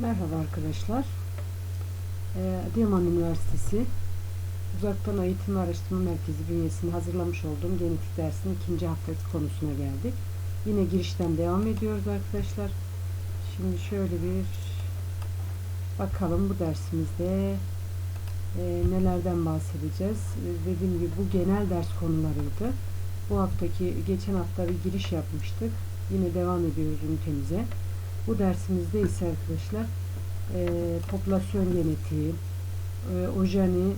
Merhaba arkadaşlar. Ee, Adıyaman Üniversitesi Uzaktan Eğitim Araştırma Merkezi bünyesinde hazırlamış olduğum genetik dersinin ikinci haftaki konusuna geldik. Yine girişten devam ediyoruz arkadaşlar. Şimdi şöyle bir bakalım bu dersimizde e, nelerden bahsedeceğiz. E, dediğim gibi bu genel ders konularıydı. Bu haftaki geçen hafta bir giriş yapmıştık. Yine devam ediyoruz ünitemize. Bu dersimizde ise arkadaşlar e, popülasyon genetiği, e, ojeni,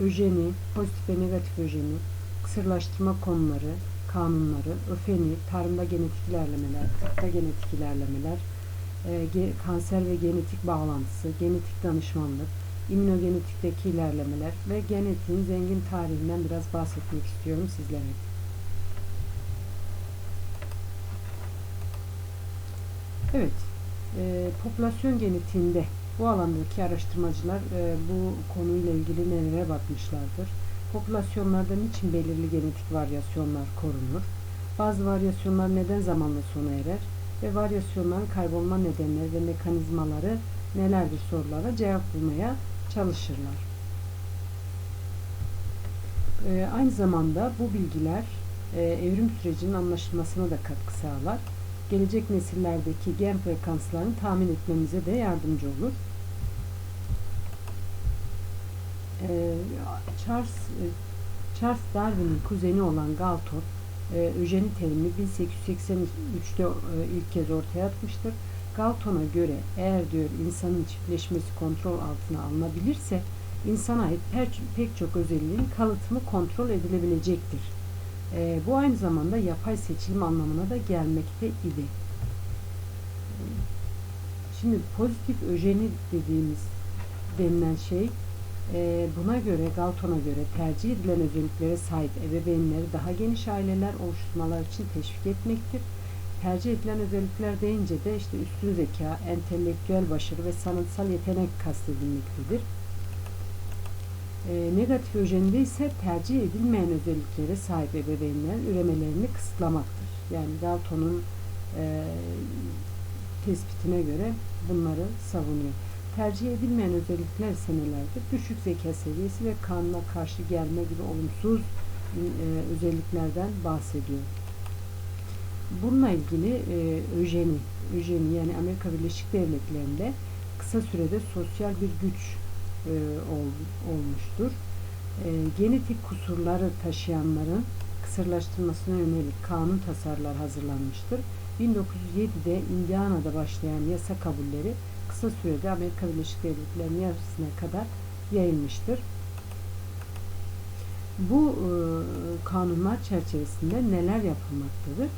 e, öjeni, pozitif ve negatif öjeni, kısırlaştırma konuları, kanunları, öfeni, tarımda genetik ilerlemeler, tıpta genetik ilerlemeler, e, kanser ve genetik bağlantısı, genetik danışmanlık, immünogenetikteki ilerlemeler ve genetiğin zengin tarihinden biraz bahsetmek istiyorum sizlere. Evet, e, popülasyon genetiğinde bu alandaki araştırmacılar e, bu konuyla ilgili nelere bakmışlardır? Popülasyonlarda niçin belirli genetik varyasyonlar korunur? Bazı varyasyonlar neden zamanla sona erer? Ve varyasyonların kaybolma nedenleri ve mekanizmaları nelerdir sorulara cevap bulmaya çalışırlar. E, aynı zamanda bu bilgiler e, evrim sürecinin anlaşılmasına da katkı sağlar gelecek nesillerdeki gen frekanslarını tahmin etmemize de yardımcı olur. Ee, Charles Charles Darwin'in kuzeni olan Galton, e, öjeni terimi 1883'te e, ilk kez ortaya atmıştır. Galton'a göre eğer diyor insanın çiftleşmesi kontrol altına alınabilirse insana ait pek çok özelliğin kalıtımı kontrol edilebilecektir. E, bu aynı zamanda yapay seçilim anlamına da gelmekte idi. Şimdi pozitif öjeni dediğimiz denilen şey e, buna göre Galton'a göre tercih edilen özelliklere sahip ebeveynleri daha geniş aileler oluşturmalar için teşvik etmektir. Tercih edilen özellikler deyince de işte üstün zeka, entelektüel başarı ve sanatsal yetenek kastedilmektedir. E, negatif öjeninde ise tercih edilmeyen özelliklere sahip ebeveynlerin üremelerini kısıtlamaktır. Yani Dalton'un e, tespitine göre bunları savunuyor. Tercih edilmeyen özellikler ise nelerdir? Düşük zeka seviyesi ve kanuna karşı gelme gibi olumsuz e, özelliklerden bahsediyor. Bununla ilgili e, öjeni, öjeni yani Amerika Birleşik Devletleri'nde kısa sürede sosyal bir güç e, ol, olmuştur. E, genetik kusurları taşıyanların kısırlaştırmasına yönelik kanun tasarılar hazırlanmıştır. 1907'de Indiana'da başlayan yasa kabulleri kısa sürede Amerika Birleşik Devletleri'nin yarısına kadar yayılmıştır. Bu e, kanunlar çerçevesinde neler yapılmaktadır?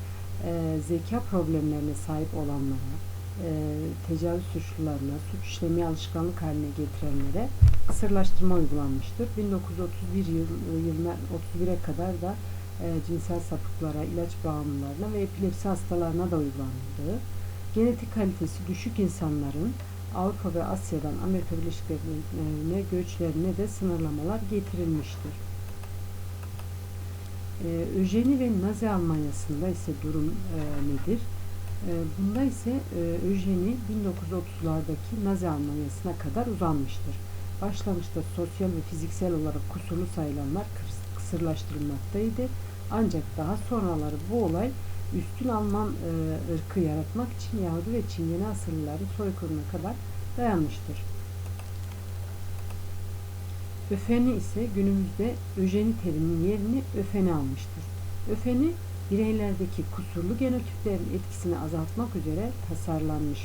E, zeka problemlerine sahip olanlara, e, tecavüz suçlularına, suç işlemi alışkanlık haline getirenlere kısırlaştırma uygulanmıştır. 1931 yıl, yılına 31'e kadar da e, cinsel sapıklara, ilaç bağımlılarına ve epilepsi hastalarına da uygulandı. Genetik kalitesi düşük insanların Avrupa ve Asya'dan Amerika Birleşik Devletleri'ne göçlerine de sınırlamalar getirilmiştir. Ee, Öjeni ve Nazi Almanyası'nda ise durum e, nedir? Ee, bunda ise e, Öjeni 1930'lardaki Nazi Almanyası'na kadar uzanmıştır. Başlangıçta sosyal ve fiziksel olarak kusurlu sayılanlar kısırlaştırılmaktaydı. Ancak daha sonraları bu olay üstün Alman e, ırkı yaratmak için Yahudi ve Çingene asıllıları soykırımına kadar dayanmıştır. Öfeni ise günümüzde öjeni teriminin yerini öfeni almıştır. Öfeni bireylerdeki kusurlu genotiplerin etkisini azaltmak üzere tasarlanmış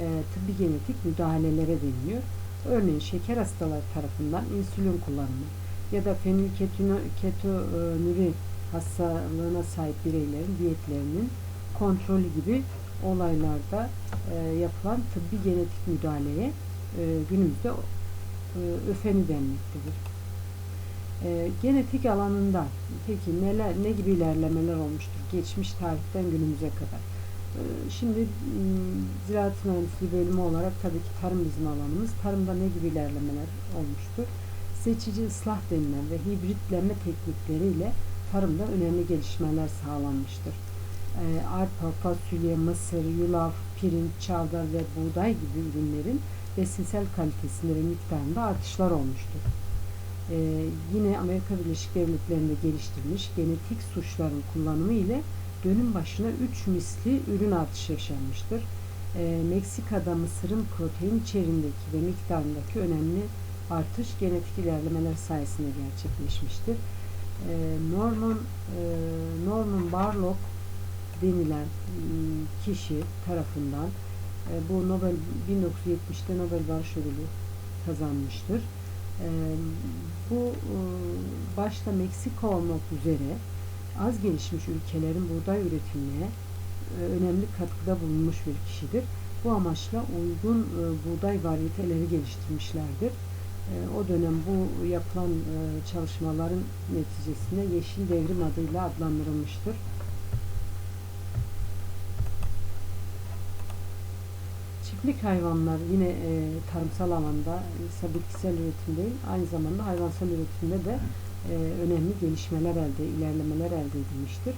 e, tıbbi genetik müdahalelere deniliyor. Örneğin şeker hastaları tarafından insülin kullanımı ya da fenilketonuri hastalığına sahip bireylerin diyetlerinin kontrolü gibi olaylarda e, yapılan tıbbi genetik müdahaleye e, günümüzde e, öfeni denmektedir. E, genetik alanında peki neler ne gibi ilerlemeler olmuştur geçmiş tarihten günümüze kadar? E, şimdi ziraat mühendisliği bölümü olarak tabii ki tarım bizim alanımız. Tarımda ne gibi ilerlemeler olmuştur? Seçici ıslah denilen ve hibritlenme teknikleriyle tarımda önemli gelişmeler sağlanmıştır. E, arpa, fasulye, mısır, yulaf, pirinç, çavdar ve buğday gibi ürünlerin besinsel kalitesinde ve miktarında artışlar olmuştur. Ee, yine Amerika Birleşik Devletleri'nde geliştirilmiş genetik suçların kullanımı ile dönüm başına 3 misli ürün artışı yaşanmıştır. Ee, Meksika'da mısırın protein içeriğindeki ve miktarındaki önemli artış genetik ilerlemeler sayesinde gerçekleşmiştir. Ee, Norman e, Norman Barlock denilen m, kişi tarafından e, bu Nobel 1970'te Nobel Barış Ödülü kazanmıştır. E, bu e, başta Meksika olmak üzere az gelişmiş ülkelerin buğday üretimine e, önemli katkıda bulunmuş bir kişidir. Bu amaçla uygun e, buğday varyeteleri geliştirmişlerdir. O dönem bu yapılan çalışmaların neticesinde Yeşil Devrim adıyla adlandırılmıştır. Çiftlik hayvanlar yine e, tarımsal alanda ise bitkisel üretim değil, aynı zamanda hayvansal üretimde de e, önemli gelişmeler elde, ilerlemeler elde edilmiştir.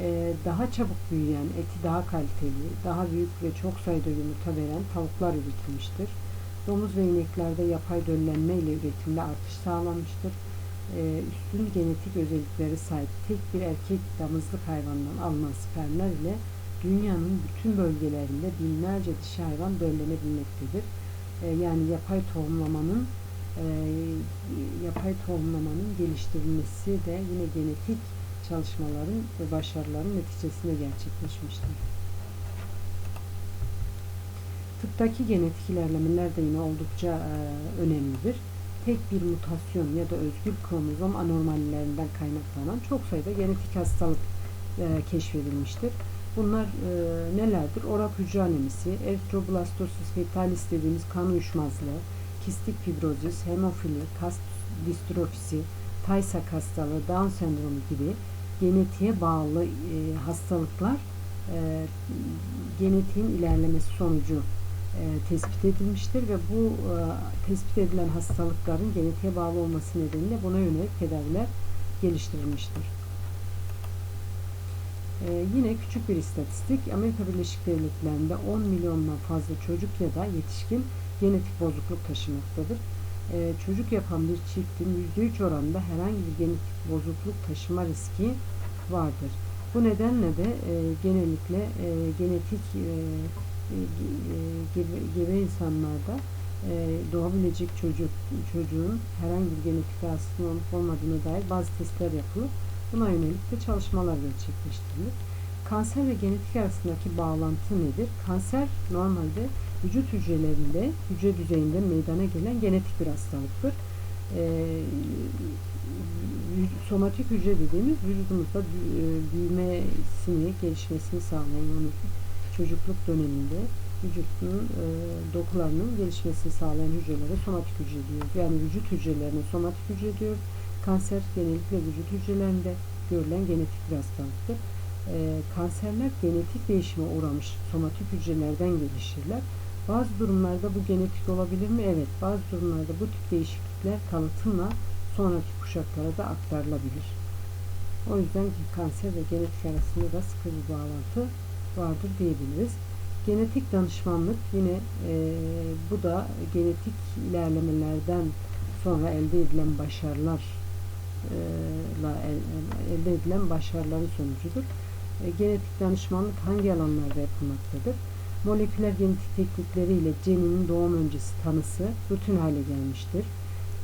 E, daha çabuk büyüyen, eti daha kaliteli, daha büyük ve çok sayıda yumurta veren tavuklar üretilmiştir. Domuz ve ineklerde yapay döllenme ile üretimde artış sağlanmıştır. E, üstün genetik özellikleri sahip tek bir erkek damızlık hayvandan alınan spermler ile dünyanın bütün bölgelerinde binlerce dişi hayvan döllenebilmektedir. E, yani yapay tohumlamanın e, yapay tohumlamanın geliştirilmesi de yine genetik çalışmaların ve başarıların neticesinde gerçekleşmiştir. Tıptaki genetik ilerlemeler de yine oldukça e, önemlidir. Tek bir mutasyon ya da özgür kromozom anormallerinden kaynaklanan çok sayıda genetik hastalık e, keşfedilmiştir. Bunlar e, nelerdir? Orak hücre anemisi, eritroblastosis fetalis dediğimiz kan uyuşmazlığı, kistik fibrozis, hemofili, kas distrofisi, Tay-Sachs hastalığı, Down sendromu gibi genetiğe bağlı e, hastalıklar e, genetiğin ilerlemesi sonucu e, tespit edilmiştir ve bu e, tespit edilen hastalıkların genetiğe bağlı olması nedeniyle buna yönelik tedaviler geliştirilmiştir. Ee, yine küçük bir istatistik. Amerika Birleşik Devletleri'nde 10 milyondan fazla çocuk ya da yetişkin genetik bozukluk taşımaktadır. Ee, çocuk yapan bir çiftin %3 oranında herhangi bir genetik bozukluk taşıma riski vardır. Bu nedenle de e, genellikle e, genetik e, e, gebe, gebe insanlarda e, doğabilecek çocuk çocuğun herhangi bir genetik rahatsızlığın olup olmadığına dair bazı testler yapılıp Buna yönelik de çalışmalar gerçekleştirilir. Kanser ve genetik arasındaki bağlantı nedir? Kanser normalde vücut hücrelerinde, hücre düzeyinde meydana gelen genetik bir hastalıktır. Ee, somatik hücre dediğimiz vücudumuzda e, büyümesini, gelişmesini sağlayan çocukluk döneminde vücudun e, dokularının gelişmesini sağlayan hücrelere somatik hücre diyoruz. Yani vücut hücrelerine somatik hücre diyoruz. Kanser genellikle vücut hücrelerinde görülen genetik bir hastalıktır. E, kanserler genetik değişime uğramış somatik hücrelerden gelişirler. Bazı durumlarda bu genetik olabilir mi? Evet. Bazı durumlarda bu tip değişiklikler kalıtımla sonraki kuşaklara da aktarılabilir. O yüzden kanser ve genetik arasında da sıkı bir bağlantı vardır diyebiliriz. Genetik danışmanlık yine e, bu da genetik ilerlemelerden sonra elde edilen başarılar elde edilen başarıların sonucudur. E, genetik danışmanlık hangi alanlarda yapılmaktadır? Moleküler genetik teknikleriyle ceninin doğum öncesi tanısı rutin hale gelmiştir.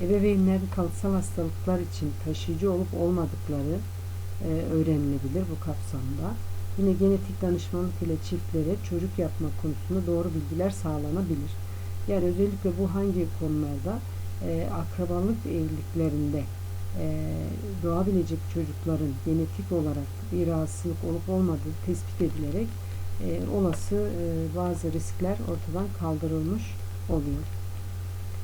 Ebeveynlerin kalıtsal hastalıklar için taşıyıcı olup olmadıkları e, öğrenilebilir bu kapsamda. Yine genetik danışmanlık ile çiftlere çocuk yapma konusunda doğru bilgiler sağlanabilir. Yani özellikle bu hangi konularda? E, akrabalık evliliklerinde doğabilecek çocukların genetik olarak bir rahatsızlık olup olmadığı tespit edilerek e, olası e, bazı riskler ortadan kaldırılmış oluyor.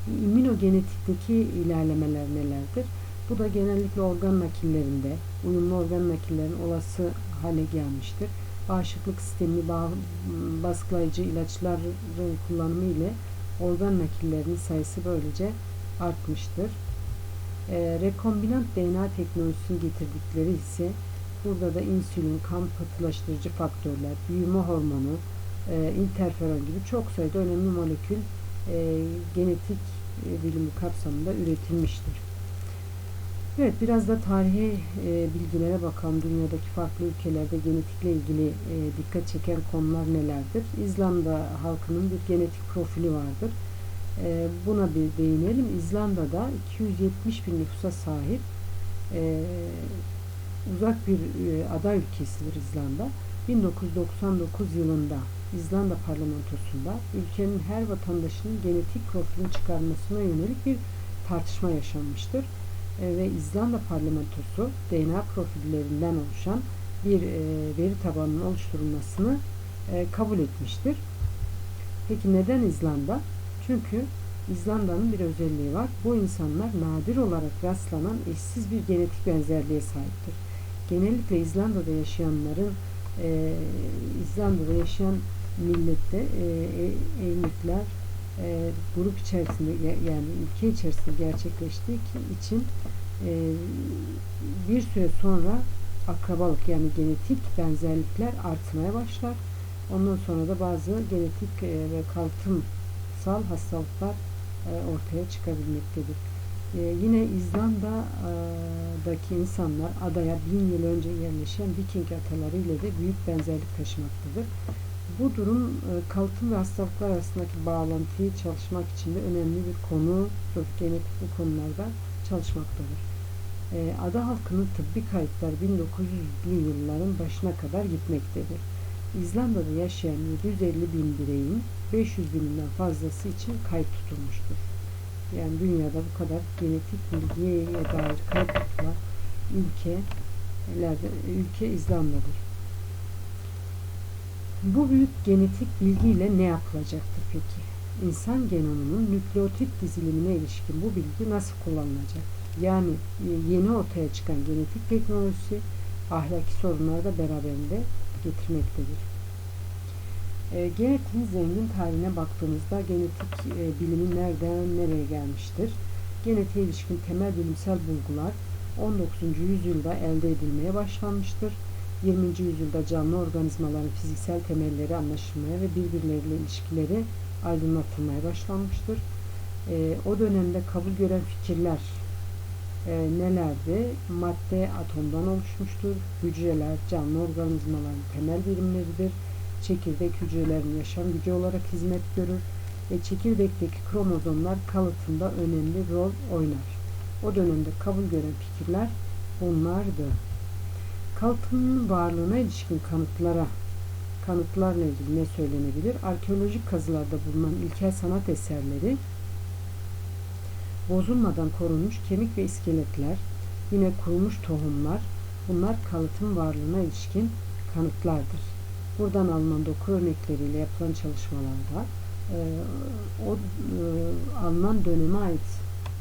İmmünogenetikteki ilerlemeler nelerdir? Bu da genellikle organ nakillerinde, uyumlu organ nakillerin olası hale gelmiştir. Bağışıklık sistemini baskılayıcı ilaçların kullanımı ile organ nakillerinin sayısı böylece artmıştır. E, rekombinant DNA teknolojisini getirdikleri ise burada da insülin, kan pıhtılaştırıcı faktörler, büyüme hormonu, e, interferon gibi çok sayıda önemli molekül e, genetik e, bilimi kapsamında üretilmiştir. Evet biraz da tarihi e, bilgilere bakalım. Dünyadaki farklı ülkelerde genetikle ilgili e, dikkat çeken konular nelerdir? İzlanda halkının bir genetik profili vardır. E, buna bir değinelim. İzlanda'da 270 bin nüfusa sahip e, uzak bir e, ada ülkesidir İzlanda. 1999 yılında İzlanda parlamentosunda ülkenin her vatandaşının genetik profilini çıkarmasına yönelik bir tartışma yaşanmıştır. E, ve İzlanda parlamentosu DNA profillerinden oluşan bir e, veri tabanının oluşturulmasını e, kabul etmiştir. Peki neden İzlanda? Çünkü İzlanda'nın bir özelliği var. Bu insanlar nadir olarak rastlanan eşsiz bir genetik benzerliğe sahiptir. Genellikle İzlanda'da yaşayanların e, İzlanda'da yaşayan millette e, Eynükler e, grup içerisinde yani ülke içerisinde gerçekleştiği için e, bir süre sonra akrabalık yani genetik benzerlikler artmaya başlar. Ondan sonra da bazı genetik e, ve kalıtımsal hastalıklar e, ortaya çıkabilmektedir. E, yine İzlanda'daki insanlar adaya bin yıl önce yerleşen Viking ataları ile de büyük benzerlik taşımaktadır. Bu durum e, kalıtım ve hastalıklar arasındaki bağlantıyı çalışmak için de önemli bir konudur. Genetik bu konularda çalışmaktadır. Ada halkının tıbbi kayıtlar 1900'lü yılların başına kadar gitmektedir. İzlanda'da yaşayan 750 bin bireyin 500 bininden fazlası için kayıt tutulmuştur. Yani dünyada bu kadar genetik bilgiye dair kayıt tutulan ülkelerde, ülke İzlanda'dır. Bu büyük genetik bilgiyle ne yapılacaktır peki? İnsan genomunun nükleotit dizilimine ilişkin bu bilgi nasıl kullanılacaktır? Yani e, yeni ortaya çıkan genetik teknolojisi ahlaki sorunları da beraberinde getirmektedir. E, genetiğin zengin tarihine baktığımızda genetik e, bilimi nereden nereye gelmiştir? Genetiğe ilişkin temel bilimsel bulgular 19. yüzyılda elde edilmeye başlanmıştır. 20. yüzyılda canlı organizmaların fiziksel temelleri anlaşılmaya ve birbirleriyle ilişkileri aydınlatılmaya başlanmıştır. E, o dönemde kabul gören fikirler e, nelerdi? Madde atomdan oluşmuştur. Hücreler canlı organizmaların temel birimleridir. Çekirdek hücrelerin yaşam gücü olarak hizmet görür ve çekirdekteki kromozomlar kalıtında önemli rol oynar. O dönemde kabul gören fikirler bunlardı. Kalıtımın varlığına ilişkin kanıtlara kanıtlarla ilgili ne söylenebilir? Arkeolojik kazılarda bulunan ilkel sanat eserleri bozulmadan korunmuş kemik ve iskeletler, yine kurumuş tohumlar, bunlar kalıtım varlığına ilişkin kanıtlardır. Buradan alınan doku örnekleriyle yapılan çalışmalarda e, o e, alınan döneme ait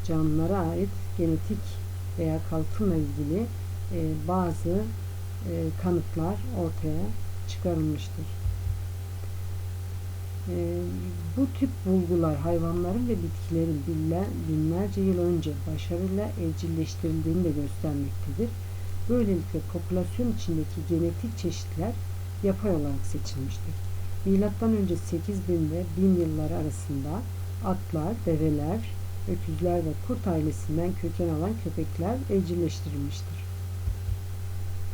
canlılara ait genetik veya kalıtımla ilgili e, bazı e, kanıtlar ortaya çıkarılmıştır. Bu tip bulgular hayvanların ve bitkilerin binler, binlerce yıl önce başarıyla evcilleştirildiğini de göstermektedir. Böylelikle popülasyon içindeki genetik çeşitler yapay olarak seçilmiştir. Milattan önce 8000 ve 1000 yılları arasında atlar, develer, öküzler ve kurt ailesinden köken alan köpekler evcilleştirilmiştir.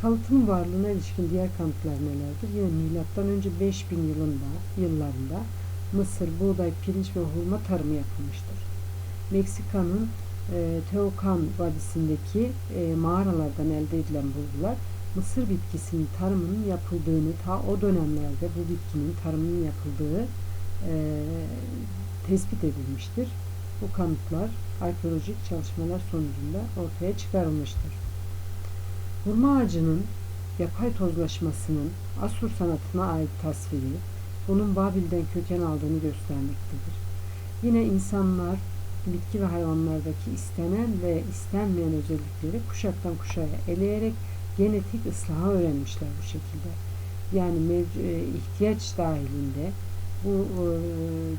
Kalıtım varlığına ilişkin diğer kanıtlar nelerdir? Yine milattan önce 5000 yılında, yıllarında mısır, buğday, pirinç ve hurma tarımı yapılmıştır. Meksika'nın e, Teokan Vadisi'ndeki e, mağaralardan elde edilen bulgular mısır bitkisinin tarımının yapıldığını ta o dönemlerde bu bitkinin tarımının yapıldığı e, tespit edilmiştir. Bu kanıtlar arkeolojik çalışmalar sonucunda ortaya çıkarılmıştır. Hurma ağacının yapay tozlaşmasının Asur sanatına ait tasviri, bunun Babil'den köken aldığını göstermektedir. Yine insanlar bitki ve hayvanlardaki istenen ve istenmeyen özellikleri kuşaktan kuşaya eleyerek genetik ıslahı öğrenmişler bu şekilde. Yani e, ihtiyaç dahilinde bu e,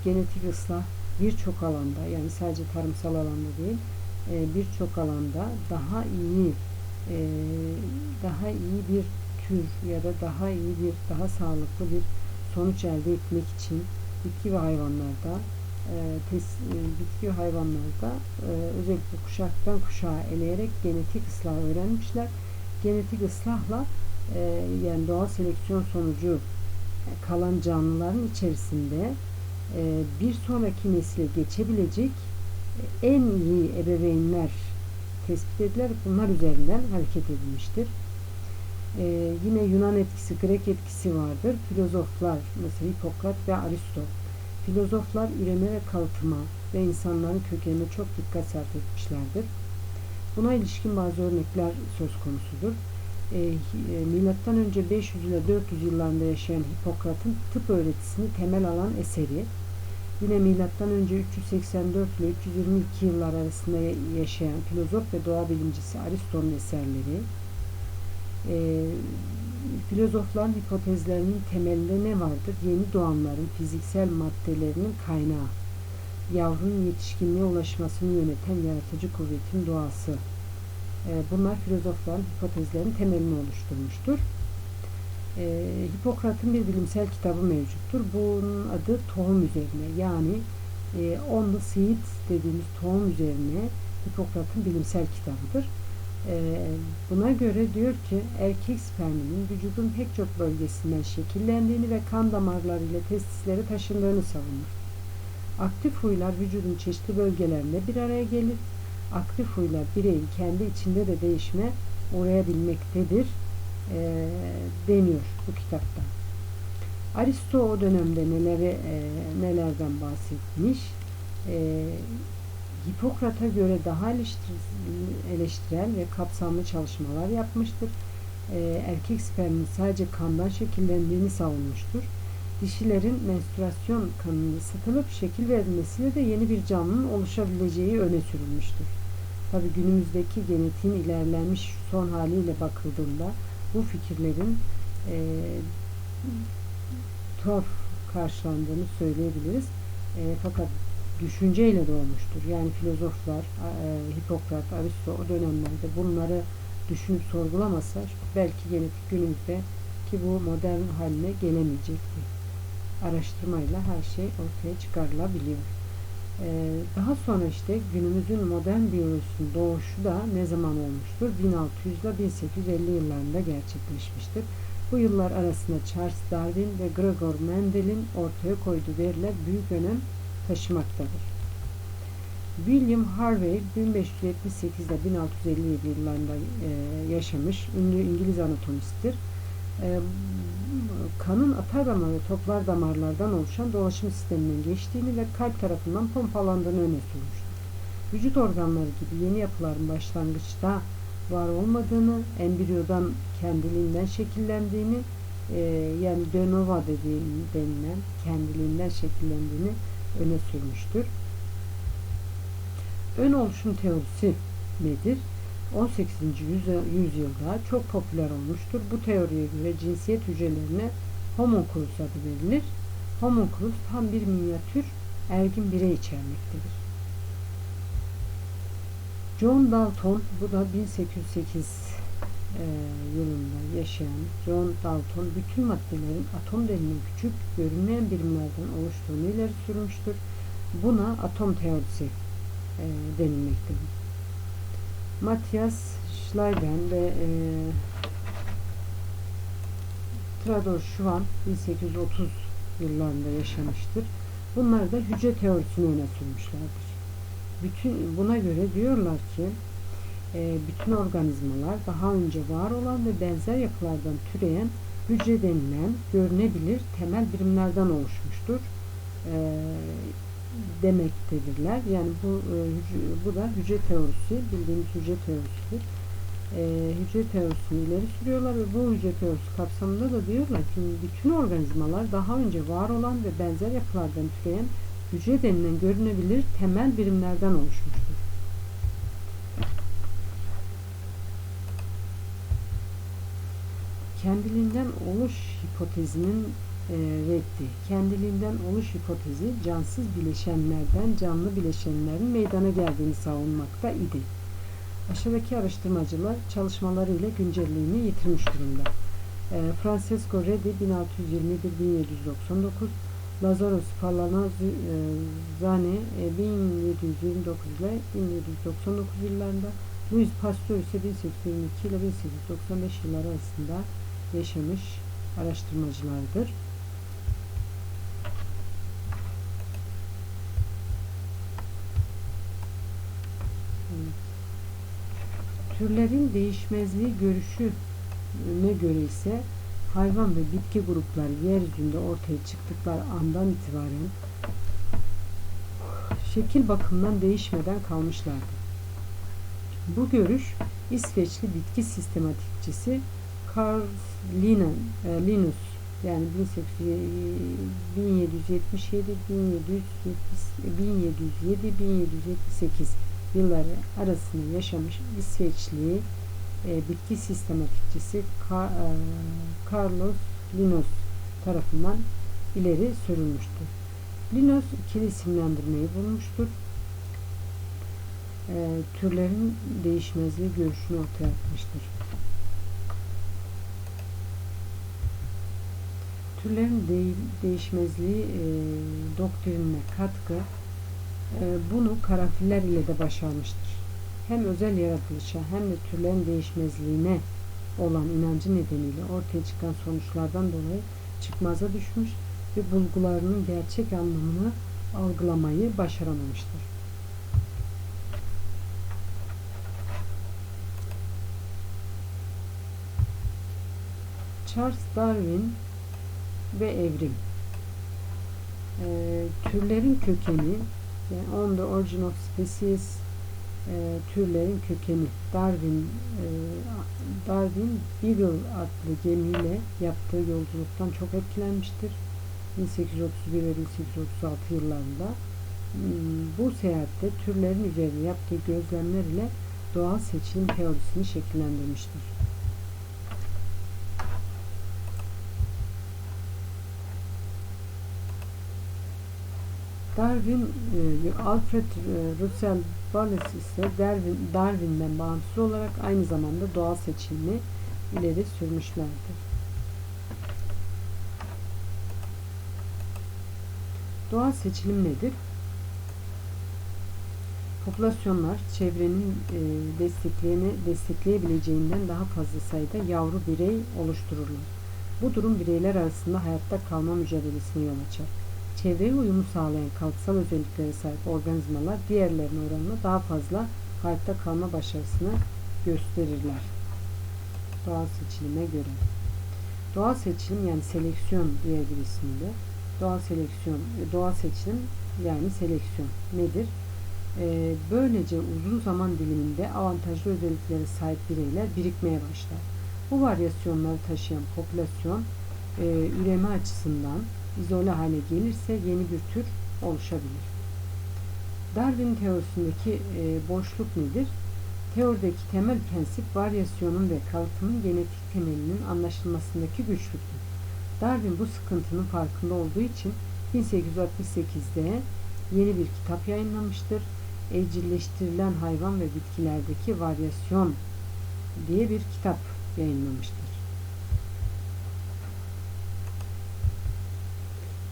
genetik ıslah birçok alanda yani sadece tarımsal alanda değil e, birçok alanda daha iyi daha iyi bir tür ya da daha iyi bir daha sağlıklı bir sonuç elde etmek için bitki ve hayvanlarda e, tes, e, bitki ve hayvanlarda e, özellikle kuşaktan kuşağa eleyerek genetik ıslah öğrenmişler. Genetik ıslahla e, yani doğal seleksiyon sonucu kalan canlıların içerisinde e, bir sonraki nesile geçebilecek e, en iyi ebeveynler tespit edilerek bunlar üzerinden hareket edilmiştir. Ee, yine Yunan etkisi, Grek etkisi vardır. Filozoflar, mesela Hipokrat ve Aristo. Filozoflar üreme ve kalıtıma ve insanların kökenine çok dikkat sarf etmişlerdir. Buna ilişkin bazı örnekler söz konusudur. Ee, milattan önce 500 ile 400 yıllarında yaşayan Hipokrat'ın tıp öğretisini temel alan eseri, yine milattan önce 384 ile 322 yıllar arasında yaşayan filozof ve doğa bilimcisi Aristo'nun eserleri, e, filozofların hipotezlerinin temelinde ne vardır? Yeni doğanların fiziksel maddelerinin kaynağı, yavrunun yetişkinliğe ulaşmasını yöneten yaratıcı kuvvetin doğası. E, bunlar filozofların hipotezlerinin temelini oluşturmuştur. E, Hipokrat'ın bir bilimsel kitabı mevcuttur. Bunun adı tohum üzerine yani e, on the seeds dediğimiz tohum üzerine Hipokrat'ın bilimsel kitabıdır. Ee, buna göre diyor ki erkek sperminin vücudun pek çok bölgesinden şekillendiğini ve kan damarlarıyla testisleri taşındığını savunur. Aktif huylar vücudun çeşitli bölgelerinde bir araya gelir. Aktif huylar bireyin kendi içinde de değişme uğrayabilmektedir e, deniyor bu kitapta. Aristo o dönemde neleri, e, nelerden bahsetmiş? E, Hipokrat'a göre daha eleştirel ve kapsamlı çalışmalar yapmıştır. Ee, erkek spermin sadece kandan şekillendiğini savunmuştur. Dişilerin menstruasyon kanını satılıp şekil verilmesiyle de yeni bir canlının oluşabileceği öne sürülmüştür. Tabi günümüzdeki genetiğin ilerlenmiş son haliyle bakıldığında bu fikirlerin e, tuhaf karşılandığını söyleyebiliriz. E, fakat düşünceyle doğmuştur. Yani filozoflar, e, Hipokrat, Aristo o dönemlerde bunları düşünüp sorgulamasa belki genetik günümüzde ki bu modern haline gelemeyecekti. Araştırmayla her şey ortaya çıkarılabiliyor. Ee, daha sonra işte günümüzün modern biyolojisinin doğuşu da ne zaman olmuştur? 1600 ile 1850 yıllarında gerçekleşmiştir. Bu yıllar arasında Charles Darwin ve Gregor Mendel'in ortaya koyduğu veriler büyük önem taşımaktadır. William Harvey 1578 ile 1657 yıllarında e, yaşamış ünlü İngiliz anatomisttir. E, kanın atar damar ve toplar damarlardan oluşan dolaşım sisteminden geçtiğini ve kalp tarafından pompalandığını öne sürmüştür. Vücut organları gibi yeni yapıların başlangıçta var olmadığını, embriyodan kendiliğinden şekillendiğini, e, yani de dediğim, denilen kendiliğinden şekillendiğini öne sürmüştür. Ön oluşum teorisi nedir? 18. yüzyılda çok popüler olmuştur. Bu teoriye göre cinsiyet hücrelerine homunculus adı verilir. Homunculus tam bir minyatür ergin birey içermektedir. John Dalton, bu da 1808 e, yılında yaşayan John Dalton bütün maddelerin atom denilen küçük görünmeyen birimlerden oluştuğunu ileri sürmüştür. Buna atom teorisi e, denilmektedir. Matthias Schleiden ve e, Theodor Schwann 1830 yıllarında yaşamıştır. Bunlar da hücre teorisini öne sürmüşlerdir. Bütün buna göre diyorlar ki e, bütün organizmalar daha önce var olan ve benzer yapılardan türeyen hücre denilen görünebilir temel birimlerden oluşmuştur e, demektedirler. Yani bu e, bu da hücre teorisi, bildiğimiz hücre teorisidir. E, hücre teorisini ileri sürüyorlar ve bu hücre teorisi kapsamında da diyorlar ki bütün organizmalar daha önce var olan ve benzer yapılardan türeyen hücre denilen görünebilir temel birimlerden oluşmuştur. kendiliğinden oluş hipotezinin reddi. Kendiliğinden oluş hipotezi cansız bileşenlerden canlı bileşenlerin meydana geldiğini savunmakta idi. Aşağıdaki araştırmacılar çalışmalarıyla güncelliğini yitirmiş durumda. E, Francesco Redi 1621-1799 Lazaro Spallanzani e, 1729 ile 1799 yıllarında Louis Pasteur ise 1822 ile 1895 yılları arasında yaşamış araştırmacılardır. Türlerin değişmezliği görüşüne göre ise hayvan ve bitki grupları yeryüzünde ortaya çıktıkları andan itibaren şekil bakımından değişmeden kalmışlardı. Bu görüş İsveçli bitki sistematikçisi Carl e, Linus yani 1777 1707 1778 yılları arasında yaşamış İsveçli e, bitki sistematikçisi Ka, e, Carlos Linus tarafından ileri sürülmüştür. Linus ikili isimlendirmeyi bulmuştur. E, türlerin değişmezliği görüşünü ortaya atmıştır. Türlerin de değişmezliği e, doktrinine katkı bunu karanfiller ile de başarmıştır. Hem özel yaratılışa hem de türlerin değişmezliğine olan inancı nedeniyle ortaya çıkan sonuçlardan dolayı çıkmaza düşmüş ve bulgularının gerçek anlamını algılamayı başaramamıştır. Charles Darwin ve evrim. E, türlerin kökeni On the Origin of Species e, türlerin kökeni Darwin e, Darwin Beagle adlı gemiyle yaptığı yolculuktan çok etkilenmiştir. 1831 ve 1836 yıllarında hmm, bu seyahatte türlerin üzerine yaptığı gözlemler ile doğal seçilim teorisini şekillendirmiştir. Darwin, e, Alfred e, Russel Wallace ise Darwin, Darwin'den bağımsız olarak aynı zamanda doğal seçimini ileri sürmüşlerdir. Doğal seçilim nedir? Popülasyonlar çevrenin e, destekleyeni destekleyebileceğinden daha fazla sayıda yavru birey oluştururlar. Bu durum bireyler arasında hayatta kalma mücadelesine yol açar. Çevreye uyumu sağlayan kalıtsal özelliklere sahip organizmalar diğerlerine oranla daha fazla hayatta kalma başarısını gösterirler. Doğal seçilime göre. Doğal seçilim yani seleksiyon diğer bir ismiyle. Doğal seleksiyon, e, doğal seçilim yani seleksiyon nedir? Ee, böylece uzun zaman diliminde avantajlı özelliklere sahip bireyler birikmeye başlar. Bu varyasyonları taşıyan popülasyon e, üreme açısından izole hale gelirse yeni bir tür oluşabilir. Darwin teorisindeki e, boşluk nedir? Teorideki temel prensip varyasyonun ve kalıtımın genetik temelinin anlaşılmasındaki güçlüktür. Darwin bu sıkıntının farkında olduğu için 1868'de yeni bir kitap yayınlamıştır. Evcilleştirilen hayvan ve bitkilerdeki varyasyon diye bir kitap yayınlamıştır.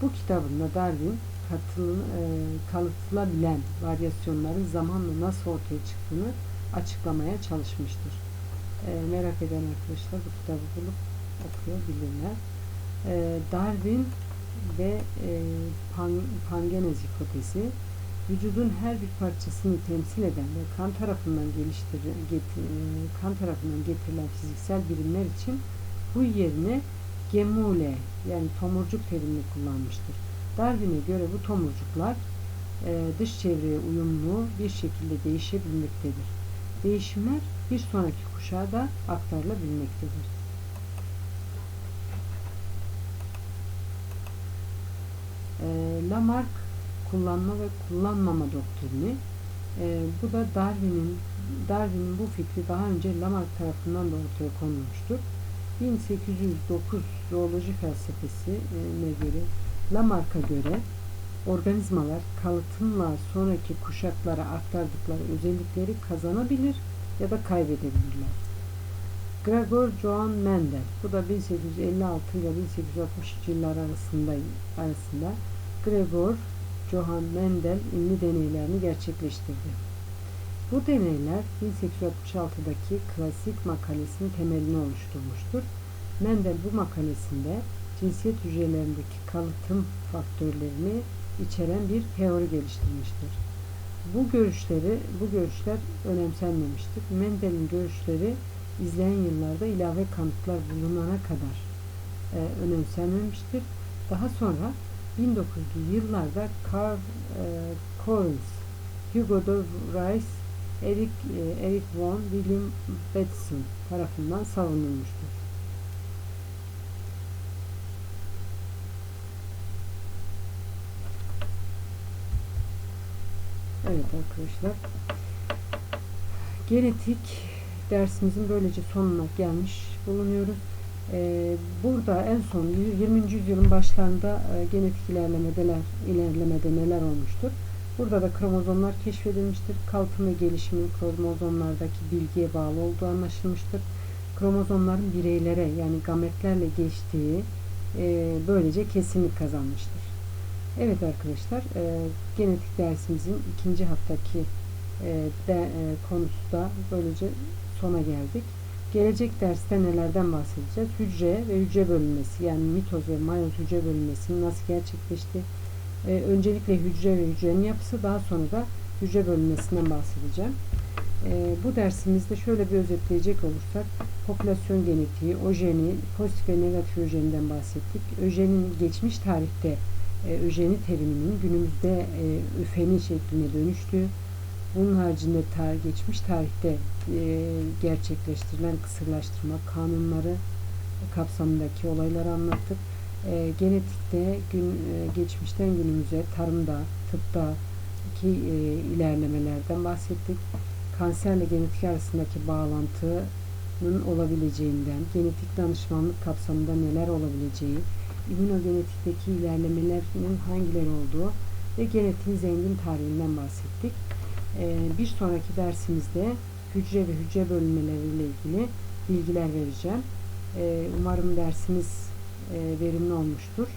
Bu kitabında Darwin katılın, e, kalıtılabilen varyasyonların zamanla nasıl ortaya çıktığını açıklamaya çalışmıştır. E, merak eden arkadaşlar bu kitabı bulup okuyabilirler. E, Darwin ve e, pan, pangenez hipotezi vücudun her bir parçasını temsil eden ve kan tarafından geliştir, getir, e, kan tarafından getirilen fiziksel birimler için bu yerine gemule yani tomurcuk terimini kullanmıştır. Darwin'e göre bu tomurcuklar e, dış çevreye uyumlu bir şekilde değişebilmektedir. Değişimler bir sonraki kuşağa da aktarılabilmektedir. E, Lamarck kullanma ve kullanmama doktrini e, bu da Darwin'in Darwin'in bu fikri daha önce Lamarck tarafından da ortaya konulmuştur. 1809 zooloji felsefesine göre Lamarck'a göre organizmalar kalıtımla sonraki kuşaklara aktardıkları özellikleri kazanabilir ya da kaybedebilirler. Gregor Johann Mendel. Bu da 1856 ile 1863 yıllar arasında arasında Gregor Johann Mendel ünlü deneylerini gerçekleştirdi. Bu deneyler 1866'daki klasik makalesinin temelini oluşturmuştur. Mendel bu makalesinde cinsiyet hücrelerindeki kalıtım faktörlerini içeren bir teori geliştirmiştir. Bu görüşleri, bu görüşler önemsenmemiştir. Mendel'in görüşleri izleyen yıllarda ilave kanıtlar bulunana kadar e, önemsenmemiştir. Daha sonra 1900'lü yıllarda Carl e, Collins, Hugo de Vries, Eric, e, Eric von William Bateson tarafından savunulmuştur. Evet arkadaşlar. Genetik dersimizin böylece sonuna gelmiş bulunuyoruz. Ee, burada en son 20. yüzyılın başlarında e, genetik ilerlemedeler, ilerlemede neler olmuştur? Burada da kromozomlar keşfedilmiştir. Ve gelişimin kromozomlardaki bilgiye bağlı olduğu anlaşılmıştır. Kromozomların bireylere yani gametlerle geçtiği e, böylece kesinlik kazanmıştır. Evet arkadaşlar, e, genetik dersimizin ikinci haftaki e, de, e, konusu da böylece sona geldik. Gelecek derste nelerden bahsedeceğiz? Hücre ve hücre bölünmesi yani mitoz ve mayoz hücre bölünmesinin nasıl gerçekleşti? E, öncelikle hücre ve hücrenin yapısı daha sonra da hücre bölünmesinden bahsedeceğim. E, bu dersimizde şöyle bir özetleyecek olursak popülasyon genetiği, ojeni, pozitif ve negatif ojeninden bahsettik. Öjenin geçmiş tarihte e, öjeni teriminin günümüzde e, üfeni şekline dönüştüğü, bunun haricinde tar geçmiş tarihte e, gerçekleştirilen kısırlaştırma kanunları kapsamındaki olayları anlattık. E, genetikte gün, e, geçmişten günümüze tarımda, tıpta ki e, ilerlemelerden bahsettik. Kanserle genetik arasındaki bağlantının olabileceğinden, genetik danışmanlık kapsamında neler olabileceği, immünogenetikteki ilerlemelerin hangileri olduğu ve genetiğin zengin tarihinden bahsettik. Ee, bir sonraki dersimizde hücre ve hücre bölünmeleriyle ilgili bilgiler vereceğim. Ee, umarım dersimiz e, verimli olmuştur.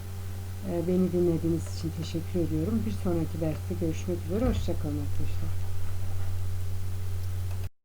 Ee, beni dinlediğiniz için teşekkür ediyorum. Bir sonraki derste görüşmek üzere. Hoşçakalın arkadaşlar.